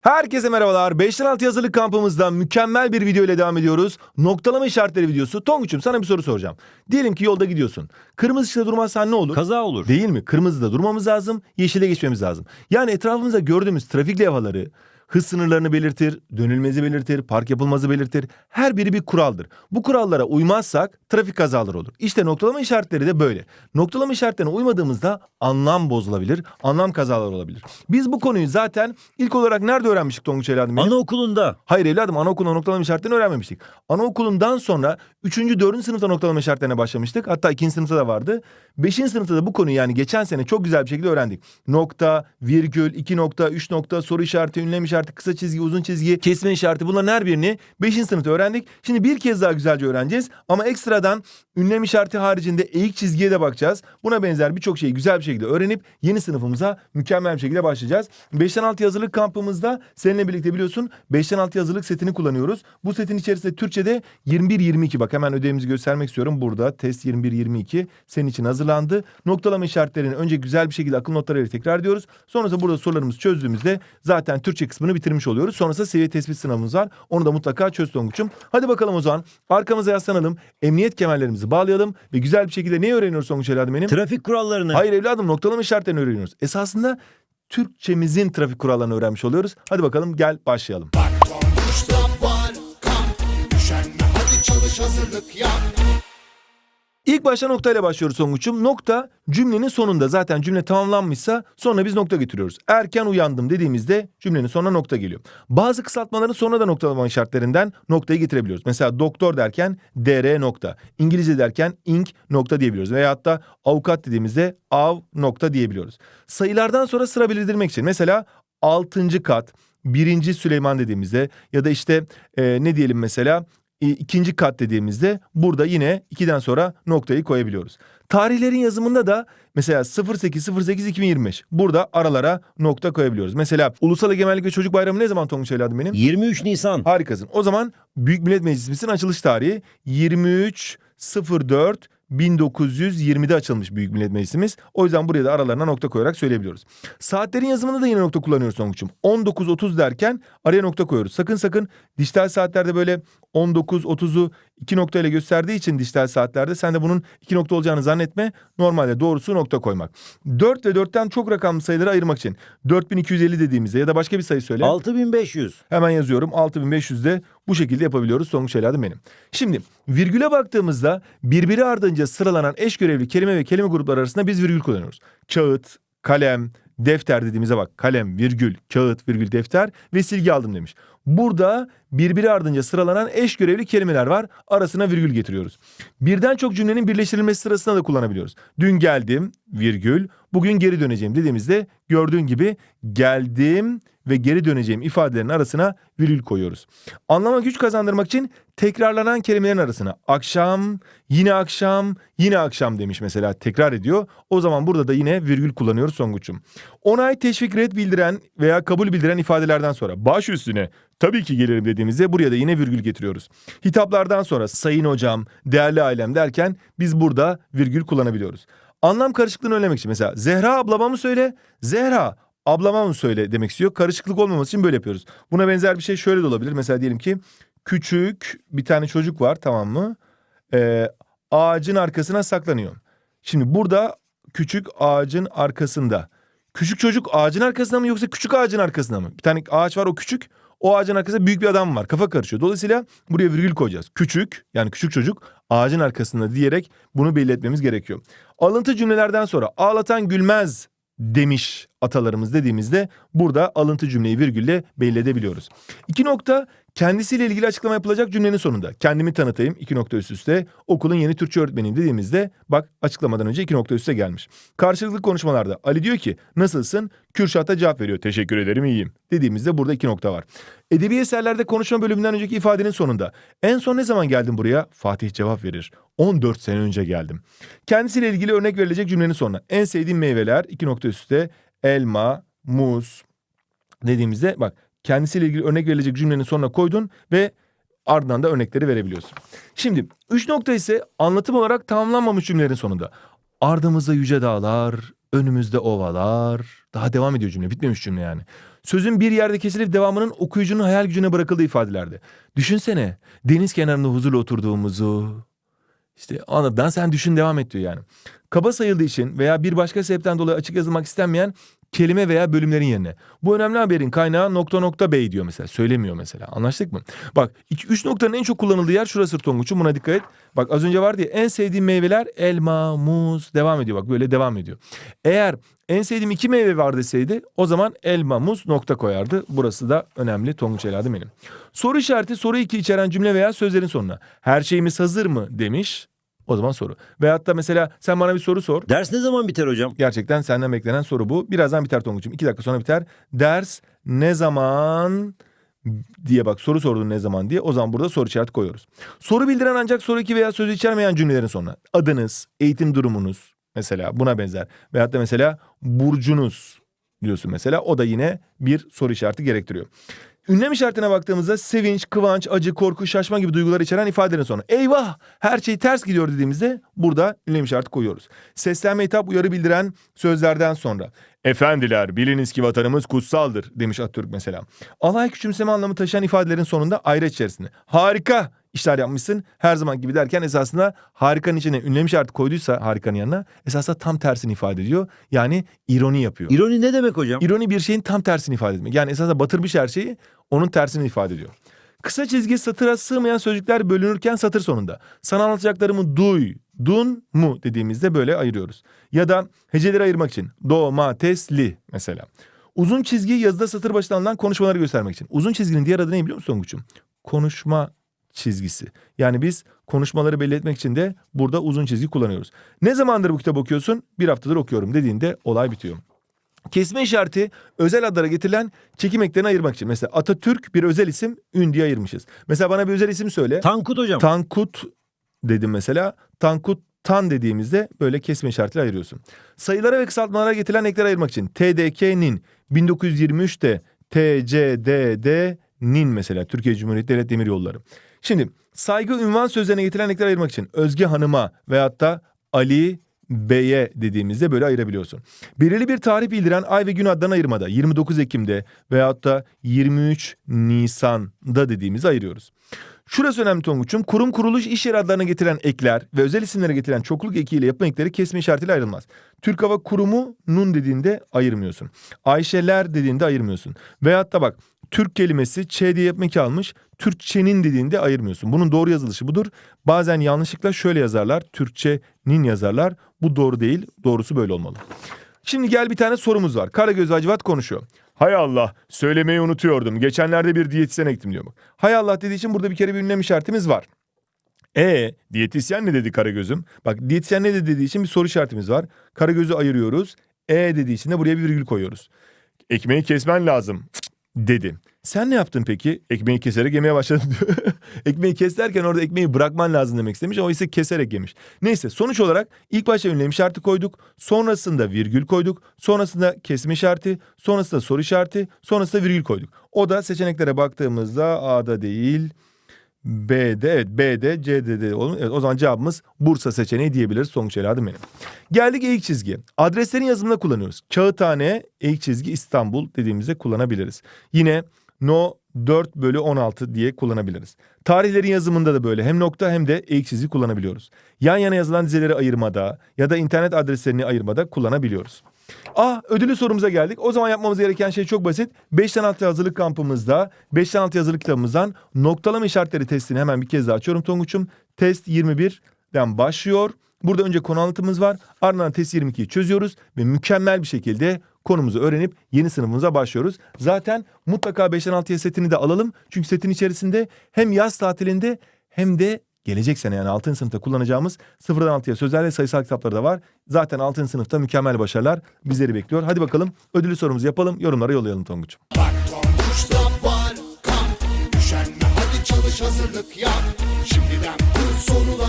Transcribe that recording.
Herkese merhabalar. 5'ten 6 yazılı kampımızda mükemmel bir video ile devam ediyoruz. Noktalama işaretleri videosu. Tonguç'um sana bir soru soracağım. Diyelim ki yolda gidiyorsun. Kırmızı ışıkta durmazsan ne olur? Kaza olur. Değil mi? Kırmızıda durmamız lazım, yeşile geçmemiz lazım. Yani etrafımızda gördüğümüz trafik levhaları hız sınırlarını belirtir, dönülmezi belirtir, park yapılmazı belirtir. Her biri bir kuraldır. Bu kurallara uymazsak trafik kazaları olur. İşte noktalama işaretleri de böyle. Noktalama işaretlerine uymadığımızda anlam bozulabilir, anlam kazaları olabilir. Biz bu konuyu zaten ilk olarak nerede öğrenmiştik Tonguç evladım benim? Anaokulunda. Hayır evladım anaokulunda noktalama işaretlerini öğrenmemiştik. Anaokulundan sonra 3. 4. sınıfta noktalama işaretlerine başlamıştık. Hatta 2. sınıfta da vardı. 5. sınıfta da bu konuyu yani geçen sene çok güzel bir şekilde öğrendik. Nokta, virgül, 2 nokta, 3 nokta, soru işareti, ünlem işareti, kısa çizgi, uzun çizgi, kesme işareti bunların her birini 5. sınıfta öğrendik. Şimdi bir kez daha güzelce öğreneceğiz. Ama ekstradan ünlem işareti haricinde eğik çizgiye de bakacağız. Buna benzer birçok şeyi güzel bir şekilde öğrenip yeni sınıfımıza mükemmel bir şekilde başlayacağız. 5'ten 6 yazılık kampımızda seninle birlikte biliyorsun 5'ten 6 yazılık setini kullanıyoruz. Bu setin içerisinde Türkçe'de 21-22 bak hemen ödevimizi göstermek istiyorum. Burada test 21-22 senin için hazırlandı. Noktalama işaretlerini önce güzel bir şekilde akıl notlarıyla tekrar ediyoruz. Sonrasında burada sorularımızı çözdüğümüzde zaten Türkçe kısmını bitirmiş oluyoruz. Sonrasında seviye tespit sınavımız var. Onu da mutlaka çöz Tonguç'um. Hadi bakalım o zaman arkamıza yaslanalım. Emniyet kemerlerimizi bağlayalım ve güzel bir şekilde ne öğreniyoruz Tonguç evladım benim? Trafik kurallarını. Hayır evladım noktalama işaretlerini öğreniyoruz. Esasında Türkçemizin trafik kurallarını öğrenmiş oluyoruz. Hadi bakalım gel başlayalım. Kuşta var kamp Üşenme hadi çalış hazırlık yap İlk başta noktayla başlıyoruz Songuç'um. Nokta cümlenin sonunda zaten cümle tamamlanmışsa sonra biz nokta getiriyoruz. Erken uyandım dediğimizde cümlenin sonuna nokta geliyor. Bazı kısaltmaların sonuna da noktalama işaretlerinden noktayı getirebiliyoruz. Mesela doktor derken dr nokta. İngilizce derken ink nokta diyebiliyoruz. Veyahut da avukat dediğimizde av nokta diyebiliyoruz. Sayılardan sonra sıra bildirmek için mesela 6. kat, birinci Süleyman dediğimizde ya da işte e, ne diyelim mesela ikinci kat dediğimizde burada yine 2'den sonra noktayı koyabiliyoruz. Tarihlerin yazımında da mesela 08.08.2025 burada aralara nokta koyabiliyoruz. Mesela Ulusal Egemenlik ve Çocuk Bayramı ne zaman Tonguç evladım benim? 23 Nisan. Harikasın. O zaman Büyük Millet Meclisimizin açılış tarihi 23.04 1920'de açılmış Büyük Millet Meclisimiz. O yüzden buraya da aralarına nokta koyarak söyleyebiliyoruz. Saatlerin yazımında da yine nokta kullanıyoruz Tonguç'um. 19.30 derken araya nokta koyuyoruz. Sakın sakın dijital saatlerde böyle 19.30'u iki nokta ile gösterdiği için dijital saatlerde sen de bunun iki nokta olacağını zannetme. Normalde doğrusu nokta koymak. 4 ve 4'ten çok rakamlı sayıları ayırmak için 4250 dediğimizde ya da başka bir sayı söyle. 6500. Hemen yazıyorum 6500'de bu şekilde yapabiliyoruz sonuç evladım benim. Şimdi virgüle baktığımızda birbiri ardınca sıralanan eş görevli kelime ve kelime grupları arasında biz virgül kullanıyoruz. Kağıt, kalem, defter dediğimize bak. Kalem, virgül, kağıt, virgül, defter ve silgi aldım demiş. Burada birbiri ardınca sıralanan eş görevli kelimeler var. Arasına virgül getiriyoruz. Birden çok cümlenin birleştirilmesi sırasında da kullanabiliyoruz. Dün geldim, virgül, bugün geri döneceğim dediğimizde gördüğün gibi geldim ve geri döneceğim ifadelerin arasına virgül koyuyoruz. Anlama güç kazandırmak için tekrarlanan kelimelerin arasına akşam, yine akşam, yine akşam demiş mesela tekrar ediyor. O zaman burada da yine virgül kullanıyoruz Songuç'um. Onay, teşvik, red bildiren veya kabul bildiren ifadelerden sonra baş üstüne tabii ki gelirim dediğimizde buraya da yine virgül getiriyoruz. Hitaplardan sonra sayın hocam, değerli ailem derken biz burada virgül kullanabiliyoruz. Anlam karışıklığını önlemek için mesela Zehra ablama mı söyle, Zehra ablama mı söyle demek istiyor. Karışıklık olmaması için böyle yapıyoruz. Buna benzer bir şey şöyle de olabilir. Mesela diyelim ki küçük bir tane çocuk var tamam mı? Ee, ağacın arkasına saklanıyor. Şimdi burada küçük ağacın arkasında. Küçük çocuk ağacın arkasında mı yoksa küçük ağacın arkasında mı? Bir tane ağaç var o küçük. O ağacın arkasında büyük bir adam var. Kafa karışıyor. Dolayısıyla buraya virgül koyacağız. Küçük yani küçük çocuk ağacın arkasında diyerek bunu belli etmemiz gerekiyor. Alıntı cümlelerden sonra ağlatan gülmez demiş atalarımız dediğimizde burada alıntı cümleyi virgülle belli edebiliyoruz. İki nokta kendisiyle ilgili açıklama yapılacak cümlenin sonunda. Kendimi tanıtayım iki nokta üst üste. Okulun yeni Türkçe öğretmeniyim dediğimizde bak açıklamadan önce iki nokta üste gelmiş. Karşılıklı konuşmalarda Ali diyor ki nasılsın? Kürşat cevap veriyor. Teşekkür ederim iyiyim. Dediğimizde burada iki nokta var. Edebi eserlerde konuşma bölümünden önceki ifadenin sonunda. En son ne zaman geldin buraya? Fatih cevap verir. 14 sene önce geldim. Kendisiyle ilgili örnek verilecek cümlenin sonuna. En sevdiğim meyveler iki nokta üstte elma, muz dediğimizde bak kendisiyle ilgili örnek verilecek cümlenin sonuna koydun ve ardından da örnekleri verebiliyorsun. Şimdi üç nokta ise anlatım olarak tamamlanmamış cümlelerin sonunda. Ardımızda yüce dağlar, önümüzde ovalar. Daha devam ediyor cümle bitmemiş cümle yani. Sözün bir yerde kesilip devamının okuyucunun hayal gücüne bırakıldığı ifadelerdi. Düşünsene deniz kenarında huzurla oturduğumuzu. İşte anladan sen düşün devam et diyor yani. Kaba sayıldığı için veya bir başka sebepten dolayı açık yazılmak istenmeyen kelime veya bölümlerin yerine. Bu önemli haberin kaynağı nokta nokta bey diyor mesela. Söylemiyor mesela. Anlaştık mı? Bak 3 noktanın en çok kullanıldığı yer şurası Tonguç'um buna dikkat et. Bak az önce vardı ya en sevdiğim meyveler elma, muz devam ediyor. Bak böyle devam ediyor. Eğer en sevdiğim iki meyve var deseydi o zaman elma, muz nokta koyardı. Burası da önemli Tonguç evladım benim. Soru işareti soru iki içeren cümle veya sözlerin sonuna. Her şeyimiz hazır mı demiş. O zaman soru. Veyahut da mesela sen bana bir soru sor. Ders ne zaman biter hocam? Gerçekten senden beklenen soru bu. Birazdan biter Tonguç'um. İki dakika sonra biter. Ders ne zaman diye bak soru sordun ne zaman diye. O zaman burada soru işareti koyuyoruz. Soru bildiren ancak soru iki veya sözü içermeyen cümlelerin sonuna. Adınız, eğitim durumunuz mesela buna benzer. Veyahut da mesela burcunuz diyorsun mesela. O da yine bir soru işareti gerektiriyor. Ünlem işaretine baktığımızda sevinç, kıvanç, acı, korku, şaşma gibi duygular içeren ifadelerin sonu. Eyvah her şey ters gidiyor dediğimizde burada ünlem işareti koyuyoruz. Seslenme hitap uyarı bildiren sözlerden sonra. Efendiler biliniz ki vatanımız kutsaldır demiş Atatürk mesela. Alay küçümseme anlamı taşıyan ifadelerin sonunda ayrı içerisinde. Harika işler yapmışsın her zaman gibi derken esasında harikanın içine ünlem işareti koyduysa harikanın yanına esasında tam tersini ifade ediyor. Yani ironi yapıyor. İroni ne demek hocam? İroni bir şeyin tam tersini ifade etmek. Yani esasında batırmış her şeyi onun tersini ifade ediyor. Kısa çizgi satıra sığmayan sözcükler bölünürken satır sonunda. Sana anlatacaklarımı duy, dun mu dediğimizde böyle ayırıyoruz. Ya da heceleri ayırmak için do, ma, tes, li mesela. Uzun çizgi yazıda satır başına alınan konuşmaları göstermek için. Uzun çizginin diğer adı ne biliyor musun Tonguç'um? Konuşma çizgisi. Yani biz konuşmaları belli etmek için de burada uzun çizgi kullanıyoruz. Ne zamandır bu kitap okuyorsun? Bir haftadır okuyorum dediğinde olay bitiyor. Kesme işareti özel adlara getirilen çekim eklerini ayırmak için. Mesela Atatürk bir özel isim, ün diye ayırmışız. Mesela bana bir özel isim söyle. Tankut hocam. Tankut dedim mesela. Tankut tan dediğimizde böyle kesme işaretiyle ayırıyorsun. Sayılara ve kısaltmalara getirilen ekleri ayırmak için TDK'nin 1923'te TCDD'nin mesela Türkiye Cumhuriyeti Devlet Demir Yolları. Şimdi saygı ünvan sözlerine getirilen ekleri ayırmak için Özge Hanım'a veyahut da Ali Bey'e dediğimizde böyle ayırabiliyorsun. Belirli bir tarih bildiren ay ve gün adlarını ayırmada 29 Ekim'de veyahut da 23 Nisan'da dediğimizi ayırıyoruz. Şurası önemli Tonguç'um. Kurum kuruluş iş yeri adlarına getiren ekler ve özel isimlere getiren çokluk ekiyle yapım ekleri kesme işaretiyle ayrılmaz. Türk Hava Kurumu nun dediğinde ayırmıyorsun. Ayşeler dediğinde ayırmıyorsun. Veyahut da bak Türk kelimesi Ç diye yapım eki almış. Türkçenin dediğinde ayırmıyorsun. Bunun doğru yazılışı budur. Bazen yanlışlıkla şöyle yazarlar. Türkçenin yazarlar. Bu doğru değil. Doğrusu böyle olmalı. Şimdi gel bir tane sorumuz var. Karagöz Hacivat konuşuyor. Hay Allah söylemeyi unutuyordum. Geçenlerde bir diyetisyen ektim diyor. Hay Allah dediği için burada bir kere bir ünlem işaretimiz var. E diyetisyen ne dedi Karagöz'üm? Bak diyetisyen ne dedi dediği için bir soru işaretimiz var. Karagöz'ü ayırıyoruz. E dediği için de buraya bir virgül koyuyoruz. Ekmeği kesmen lazım dedi. Sen ne yaptın peki? Ekmeği keserek yemeye başladın diyor. ekmeği kes derken orada ekmeği bırakman lazım demek istemiş ama ise keserek yemiş. Neyse sonuç olarak ilk başta ünlem işareti koyduk. Sonrasında virgül koyduk. Sonrasında kesme işareti. Sonrasında soru işareti. Sonrasında virgül koyduk. O da seçeneklere baktığımızda A'da değil B'de evet B'de C'de de olur. Evet, o zaman cevabımız Bursa seçeneği diyebiliriz sonuç evladım benim. Geldik eğik çizgi. Adreslerin yazımında kullanıyoruz. Kağıthane eğik çizgi İstanbul dediğimizde kullanabiliriz. Yine no 4 bölü 16 diye kullanabiliriz. Tarihlerin yazımında da böyle hem nokta hem de eğik çizgi kullanabiliyoruz. Yan yana yazılan dizeleri ayırmada ya da internet adreslerini ayırmada kullanabiliyoruz. Ah ödülü sorumuza geldik. O zaman yapmamız gereken şey çok basit. 5'ten 6 hazırlık kampımızda 5'ten 6 hazırlık kitabımızdan noktalama işaretleri testini hemen bir kez daha açıyorum Tonguç'um. Test 21'den başlıyor. Burada önce konu anlatımız var. Ardından test 22'yi çözüyoruz ve mükemmel bir şekilde konumuzu öğrenip yeni sınıfımıza başlıyoruz. Zaten mutlaka 5'ten 6'ya setini de alalım. Çünkü setin içerisinde hem yaz tatilinde hem de gelecek sene yani 6. sınıfta kullanacağımız sıfırdan 6'ya sözel ve sayısal kitapları da var. Zaten 6. sınıfta mükemmel başarılar bizleri bekliyor. Hadi bakalım ödüllü sorumuzu yapalım yorumlara yollayalım Tonguç'um. Hazırlık yap şimdiden bu soruları